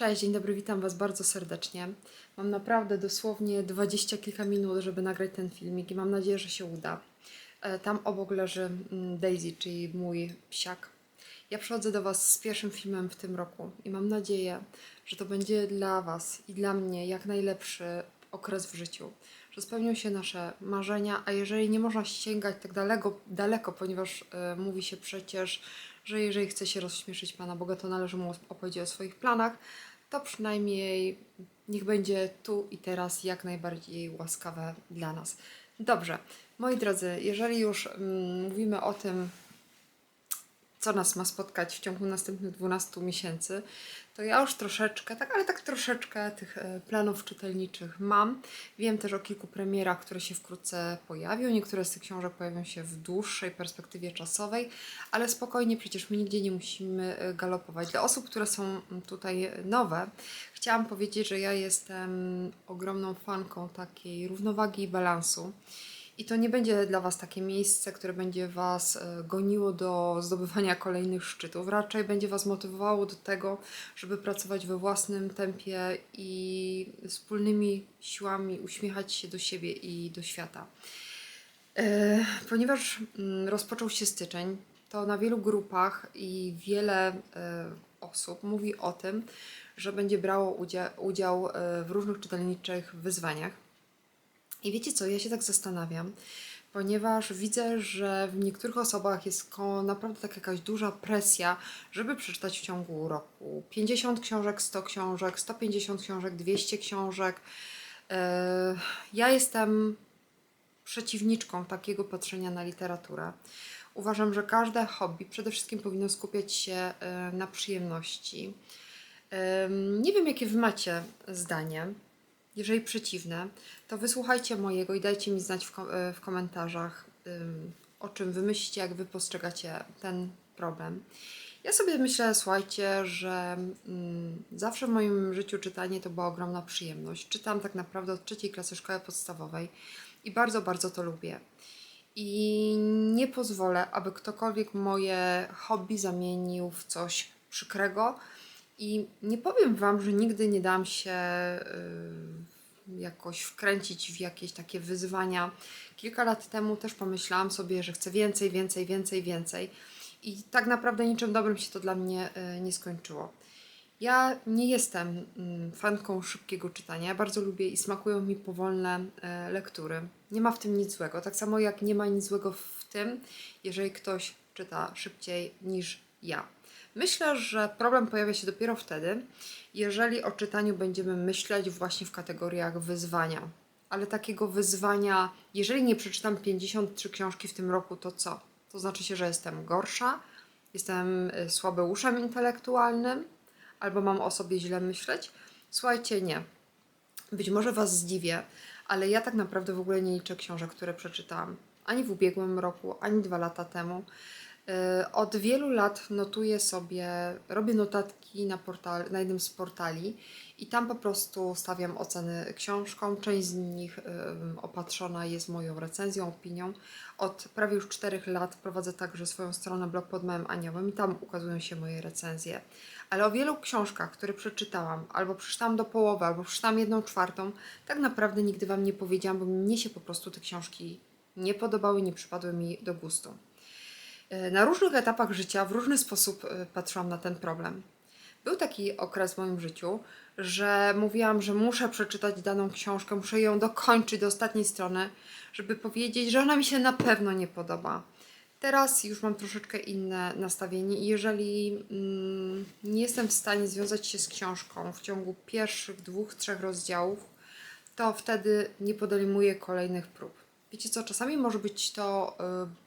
Cześć, dzień dobry, witam Was bardzo serdecznie. Mam naprawdę dosłownie dwadzieścia kilka minut, żeby nagrać ten filmik i mam nadzieję, że się uda. E, Tam obok leży mm, Daisy, czyli mój psiak. Ja przychodzę do Was z pierwszym filmem w tym roku i mam nadzieję, że to będzie dla Was i dla mnie jak najlepszy okres w życiu. Że spełnią się nasze marzenia, a jeżeli nie można sięgać tak daleko, daleko ponieważ e, mówi się przecież, że jeżeli chce się rozśmieszyć Pana Boga, to należy mu opowiedzieć o swoich planach, to przynajmniej niech będzie tu i teraz jak najbardziej łaskawe dla nas. Dobrze, moi drodzy, jeżeli już mm, mówimy o tym, co nas ma spotkać w ciągu następnych 12 miesięcy, to ja już troszeczkę, tak, ale tak troszeczkę tych e, planów czytelniczych mam. Wiem też o kilku premierach, które się wkrótce pojawią. Niektóre z tych książek pojawią się w dłuższej perspektywie czasowej, ale spokojnie, przecież my nigdzie nie musimy e, galopować. Dla osób, które są tutaj nowe, chciałam powiedzieć, że ja jestem ogromną fanką takiej równowagi i balansu. I to nie będzie dla Was takie miejsce, które będzie Was e, goniło do zdobywania kolejnych szczytów. Raczej będzie Was motywowało do tego, żeby pracować we własnym tempie i wspólnymi siłami uśmiechać się do siebie i do świata. E, Ponieważ mm, rozpoczął się styczeń, to na wielu grupach i wiele e, osób mówi o tym, że będzie brało udzia- udział w różnych czytelniczych wyzwaniach. I wiecie co, ja się tak zastanawiam, ponieważ widzę, że w niektórych osobach jest naprawdę taka jakaś duża presja, żeby przeczytać w ciągu roku 50 książek, 100 książek, 150 książek, 200 książek. E, Ja jestem przeciwniczką takiego patrzenia na literaturę. Uważam, że każde hobby przede wszystkim powinno skupiać się e, na przyjemności. Em, Nie wiem, jakie wy macie zdanie. Jeżeli przeciwne, to wysłuchajcie mojego i dajcie mi znać w, kom- e, w komentarzach, ym, o czym wy myślicie, jak wy postrzegacie ten problem. Ja sobie myślę, słuchajcie, że mm, zawsze w moim życiu czytanie to była ogromna przyjemność. Czytam tak naprawdę od trzeciej klasy szkoły podstawowej i bardzo, bardzo to lubię. I nie pozwolę, aby ktokolwiek moje hobby zamienił w coś przykrego. I nie powiem Wam, że nigdy nie dam się y, jakoś wkręcić w jakieś takie wyzwania. Kilka lat temu też pomyślałam sobie, że chcę więcej, więcej, więcej, więcej. I tak naprawdę niczym dobrym się to dla mnie y, nie skończyło. Ja nie jestem mm, fanką szybkiego czytania. Ja bardzo lubię i smakują mi powolne e, lektury. Nie ma w tym nic złego. Tak samo jak nie ma nic złego w tym, jeżeli ktoś czyta szybciej niż ja. Myślę, że problem pojawia się dopiero wtedy, jeżeli o czytaniu będziemy myśleć właśnie w kategoriach wyzwania. Ale takiego wyzwania, jeżeli nie przeczytam 53 książki w tym roku, to co? To znaczy się, że jestem gorsza, jestem y, słabeuszem intelektualnym, albo mam o sobie źle myśleć? Słuchajcie, nie. Być może Was zdziwię, ale ja tak naprawdę w ogóle nie liczę książek, które przeczytałam. Ani w ubiegłym roku, ani dwa lata temu. Yy, Od wielu lat notuję sobie, robię notatki na, portal, na jednym z portali i tam po prostu stawiam oceny książkom. Część z nich opatrzona jest moją recenzją, opinią. Od prawie już czterech lat prowadzę także swoją stronę blog pod małym aniołem i tam ukazują się moje recenzje. Ale o wielu książkach, które przeczytałam, albo przeczytałam do połowy, albo przeczytałam jedną czwartą, tak naprawdę nigdy Wam nie powiedziałam, bo mnie się po prostu te książki nie podobały, nie przypadły mi do gustu. E, Na różnych etapach życia w różny sposób e, patrzyłam na ten problem. Był taki okres w moim życiu, że mówiłam, że muszę przeczytać daną książkę, muszę ją dokończyć do ostatniej strony, żeby powiedzieć, że ona mi się na pewno nie podoba. Teraz już mam troszeczkę inne nastawienie i jeżeli mm, nie jestem w stanie związać się z książką w ciągu pierwszych dwóch, trzech rozdziałów, to wtedy nie podejmuję kolejnych prób. Wiecie co, czasami może być to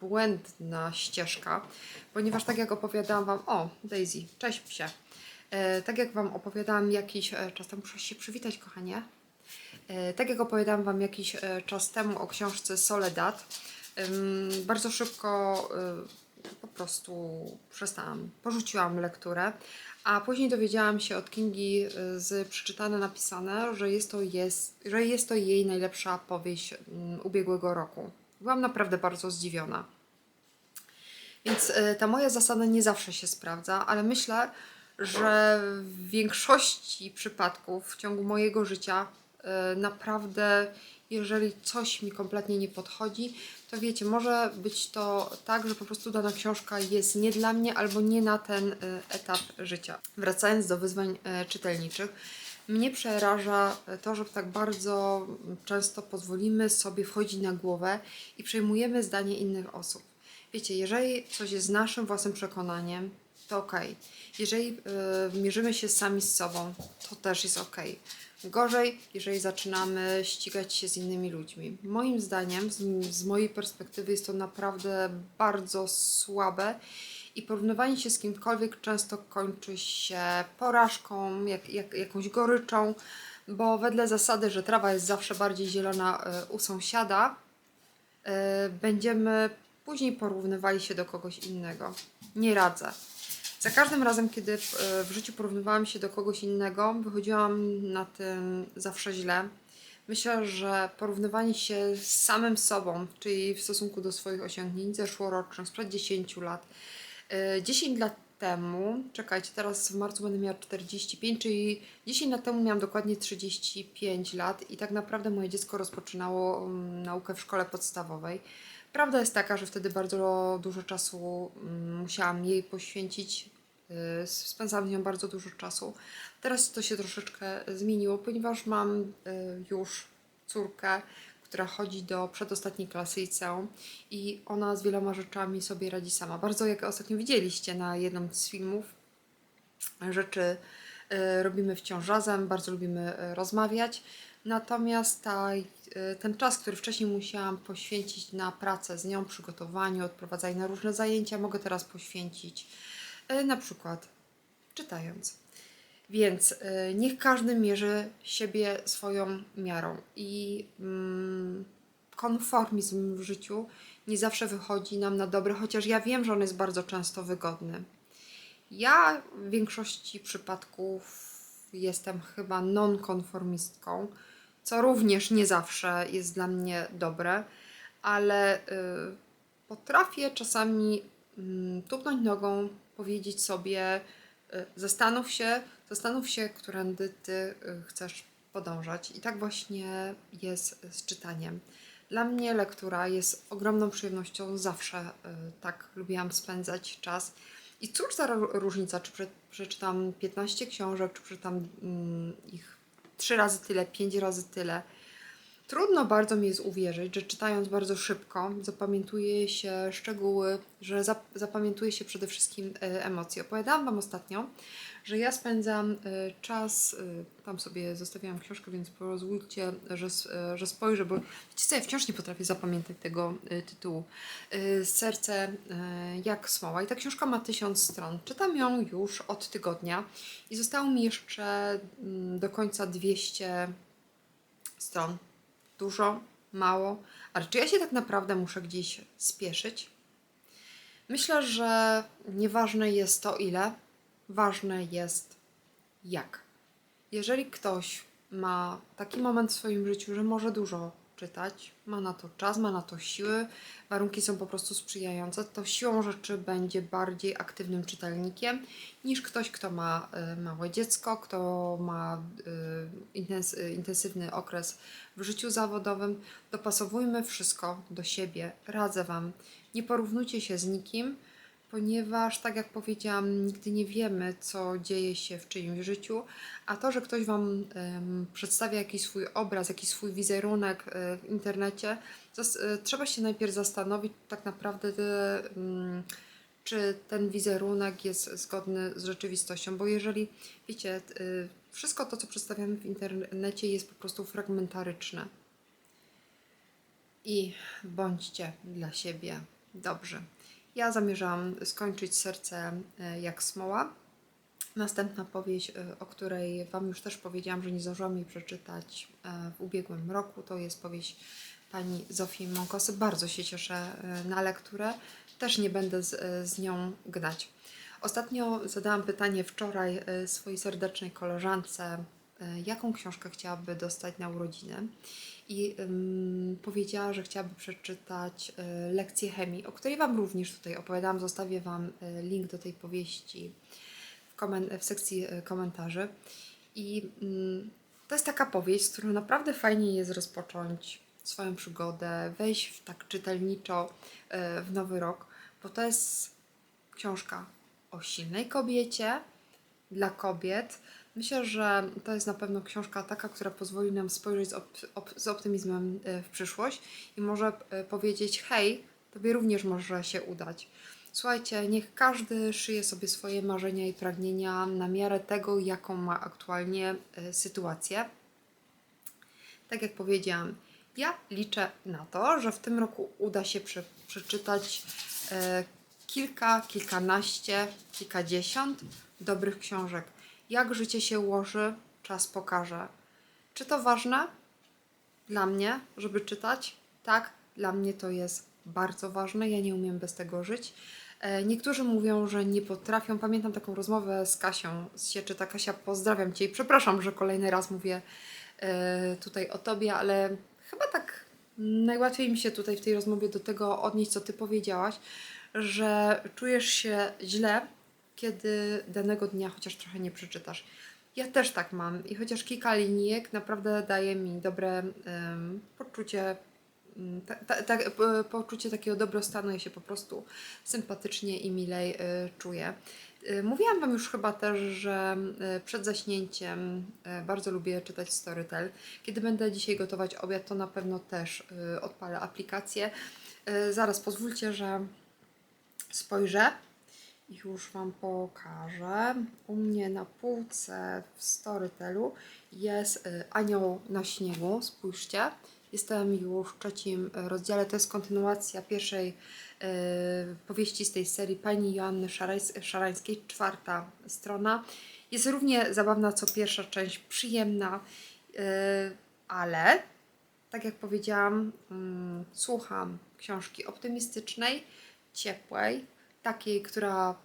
y, błędna ścieżka, ponieważ tak jak opowiadałam Wam, o Daisy, cześć psie, e, tak jak Wam opowiadałam jakiś e, czas temu, muszę się przywitać kochanie, e, tak jak opowiadałam Wam jakiś czas temu o książce Soledad, ym, bardzo szybko y, prostu przestałam, porzuciłam lekturę, a później dowiedziałam się od Kingi y, z przeczytane napisane, że jest to, jest, że jest to jej najlepsza powieść mm, ubiegłego roku. Byłam naprawdę bardzo zdziwiona. Więc y, ta moja zasada nie zawsze się sprawdza, ale myślę, że w większości przypadków w ciągu mojego życia e, naprawdę, jeżeli coś mi kompletnie nie podchodzi, to wiecie, może być to tak, że po prostu dana książka jest nie dla mnie albo nie na ten e, etap życia. Wracając do wyzwań e, czytelniczych, mnie przeraża to, że tak bardzo często pozwolimy sobie wchodzić na głowę i przejmujemy zdanie innych osób. Wiecie, jeżeli coś jest naszym własnym przekonaniem, to ok. Jeżeli y, mierzymy się sami z sobą, to też jest ok. Gorzej, jeżeli zaczynamy ścigać się z innymi ludźmi. Moim zdaniem, z, z mojej perspektywy, jest to naprawdę bardzo słabe i porównywanie się z kimkolwiek często kończy się porażką, jak, jak, jakąś goryczą, bo wedle zasady, że trawa jest zawsze bardziej zielona y, u sąsiada, y, będziemy później porównywali się do kogoś innego. Nie radzę. Za każdym razem, kiedy e, w życiu porównywałam się do kogoś innego, wychodziłam na tym zawsze źle. Myślę, że porównywanie się z samym sobą, czyli w stosunku do swoich osiągnięć zeszłorocznych, sprzed 10 lat. E, 10 lat temu, czekajcie, teraz w marcu będę miała 45, czyli 10 lat temu miałam dokładnie 35 lat i tak naprawdę moje dziecko rozpoczynało mm, naukę w szkole podstawowej. Prawda jest taka, że wtedy bardzo dużo czasu mm, musiałam jej poświęcić. Y, Spędzałam z nią bardzo dużo czasu. Teraz to się troszeczkę zmieniło, ponieważ mam y, już córkę, która chodzi do przedostatniej klasy liceum i ona z wieloma rzeczami sobie radzi sama. Bardzo, jak ostatnio widzieliście na jednym z filmów, rzeczy y, robimy wciąż razem, bardzo lubimy rozmawiać. Natomiast ta, ten czas, który wcześniej musiałam poświęcić na pracę z nią, przygotowaniu, odprowadzanie na różne zajęcia, mogę teraz poświęcić na przykład czytając. Więc y, niech każdy mierzy siebie swoją miarą i mm, konformizm w życiu nie zawsze wychodzi nam na dobre, chociaż ja wiem, że on jest bardzo często wygodny. Ja w większości przypadków jestem chyba nonkonformistką, co również nie zawsze jest dla mnie dobre, ale y, potrafię czasami mm, tupnąć nogą, powiedzieć sobie: y, zastanów się, zastanów się, którędy ty y, chcesz podążać. I tak właśnie jest z czytaniem. Dla mnie lektura jest ogromną przyjemnością, zawsze y, tak lubiłam spędzać czas. I cóż za różnica, czy prze, przeczytam 15 książek, czy przeczytam mm, ich 3 razy tyle, 5 razy tyle. Trudno bardzo mi jest uwierzyć, że czytając bardzo szybko zapamiętuje się szczegóły, że zap, zapamiętuje się przede wszystkim e, emocje. Opowiadałam Wam ostatnio, że ja spędzam e, czas, e, tam sobie zostawiałam książkę, więc pozwólcie, że, że spojrzę, bo wiecie co, ja wciąż nie potrafię zapamiętać tego tytułu. Serce jak smoła. I ta książka ma tysiąc stron. Czytam ją już od tygodnia i zostało mi jeszcze mm, do końca 200 stron. Dużo, mało, ale czy ja się tak naprawdę muszę gdzieś spieszyć? Myślę, że nieważne jest to ile, ważne jest jak. Jeżeli ktoś ma taki moment w swoim życiu, że może dużo czytać, ma na to czas, ma na to siły, warunki są po prostu sprzyjające, to siłą rzeczy będzie bardziej aktywnym czytelnikiem niż ktoś, kto ma y, małe dziecko, kto ma y, y, intensywny okres w życiu zawodowym. Dopasowujmy wszystko do siebie. Radzę Wam, nie porównujcie się z nikim, ponieważ, tak jak powiedziałam, nigdy nie wiemy, co dzieje się w czyimś życiu, a to, że ktoś Wam przedstawia jakiś swój obraz, jakiś swój wizerunek e, w internecie, e, trzeba się najpierw zastanowić tak naprawdę, e, mm, czy ten wizerunek jest zgodny z rzeczywistością, bo jeżeli, wiecie, wszystko to, co przedstawiamy w internecie jest po prostu fragmentaryczne. I bądźcie dla siebie dobrzy. Ja zamierzam skończyć serce e, jak smoła. Następna powieść, e, o której Wam już też powiedziałam, że nie zdążyłam jej przeczytać e, w ubiegłym roku, to jest powieść pani Zofii Mąkosy. Bardzo się cieszę na lekturę. Też nie będę z, z nią gnać. Ostatnio zadałam pytanie wczoraj swojej serdecznej koleżance, jaką książkę chciałaby dostać na urodziny. I powiedziała, że chciałaby przeczytać y, lekcję chemii, o której Wam również tutaj opowiadałam. Zostawię Wam y, link do tej powieści w komen- w sekcji e, komentarzy. I mm, to jest taka powieść, z którą naprawdę fajnie jest rozpocząć swoją przygodę, wejść w tak czytelniczo e, w nowy rok, bo to jest książka o silnej kobiecie, dla kobiet. Myślę, że to jest na pewno książka taka, która pozwoli nam spojrzeć z, op- op- z optymizmem e, w przyszłość i może e, powiedzieć: Hej, tobie również może się udać. Słuchajcie, niech każdy szyje sobie swoje marzenia i pragnienia na miarę tego, jaką ma aktualnie e, sytuację. Tak jak powiedziałam, ja liczę na to, że w tym roku uda się prze, przeczytać e, kilka, kilkanaście, kilkadziesiąt dobrych książek. Jak życie się ułoży, czas pokaże. Czy to ważne? Dla mnie, żeby czytać? Tak, dla mnie to jest bardzo ważne. Ja nie umiem bez tego żyć. E, Niektórzy mówią, że nie potrafią. Pamiętam taką rozmowę z Kasią z Sieczyta. Kasia, pozdrawiam Cię i przepraszam, że kolejny raz mówię e, tutaj o Tobie, ale chyba tak najłatwiej mi się tutaj w tej rozmowie do tego odnieść, co Ty powiedziałaś, że czujesz się źle, kiedy danego dnia chociaż trochę nie przeczytasz. Ja też tak mam i chociaż kilka linijek naprawdę daje mi dobre em, poczucie, mm, ta, ta, ta, po- poczucie takiego dobrostanu, ja się po prostu sympatycznie i milej y, czuję. Y, Mówiłam Wam już chyba też, że przed zaśnięciem bardzo lubię czytać Storytel. Kiedy będę dzisiaj gotować obiad, to na pewno też odpalę aplikację. Zaraz pozwólcie, że spojrzę. Już Wam pokażę. U mnie na półce w Storytelu jest y, Anioł na śniegu. Spójrzcie. Jestem już w trzecim rozdziale. To jest kontynuacja pierwszej y, powieści z tej serii pani Joanny Szarańs- Szarańskiej. Czwarta strona. Jest równie zabawna co pierwsza część, przyjemna, y, ale tak jak powiedziałam, mm, słucham książki optymistycznej, ciepłej, takiej, która y,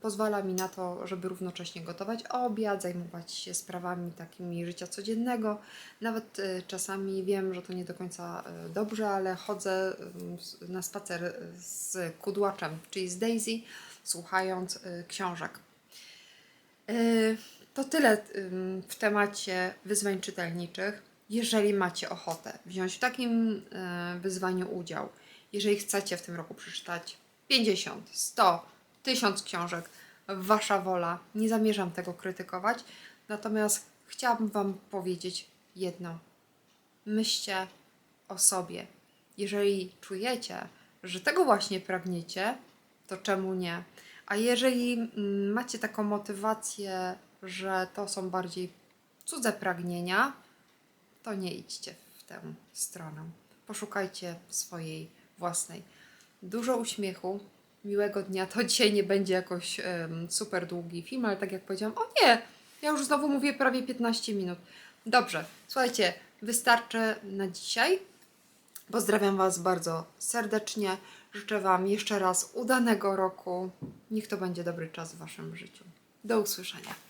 pozwala mi na to, żeby równocześnie gotować obiad, zajmować się sprawami takimi życia codziennego. Nawet y, czasami wiem, że to nie do końca y, dobrze, ale chodzę na spacer z kudłaczem, czyli z Daisy, słuchając książek. To tyle w temacie wyzwań czytelniczych. Jeżeli macie ochotę wziąć w takim wyzwaniu udział, jeżeli chcecie w tym roku przeczytać 50, 100, 1000 książek, wasza wola, nie zamierzam tego krytykować, natomiast chciałabym Wam powiedzieć jedno. Myślcie o sobie. Jeżeli czujecie, że tego właśnie pragniecie, to czemu nie? A jeżeli mm, macie taką motywację, że to są bardziej cudze pragnienia, to nie idźcie w tę stronę. Poszukajcie swojej własnej. Dużo uśmiechu, miłego dnia. To dzisiaj nie będzie jakoś em, super długi film, ale tak jak powiedziałam, o nie, ja już znowu mówię prawie 15 minut. Dobrze, słuchajcie, wystarczy na dzisiaj. Pozdrawiam Was bardzo serdecznie. Życzę Wam jeszcze raz udanego roku. Niech to będzie dobry czas w Waszym życiu. Do usłyszenia.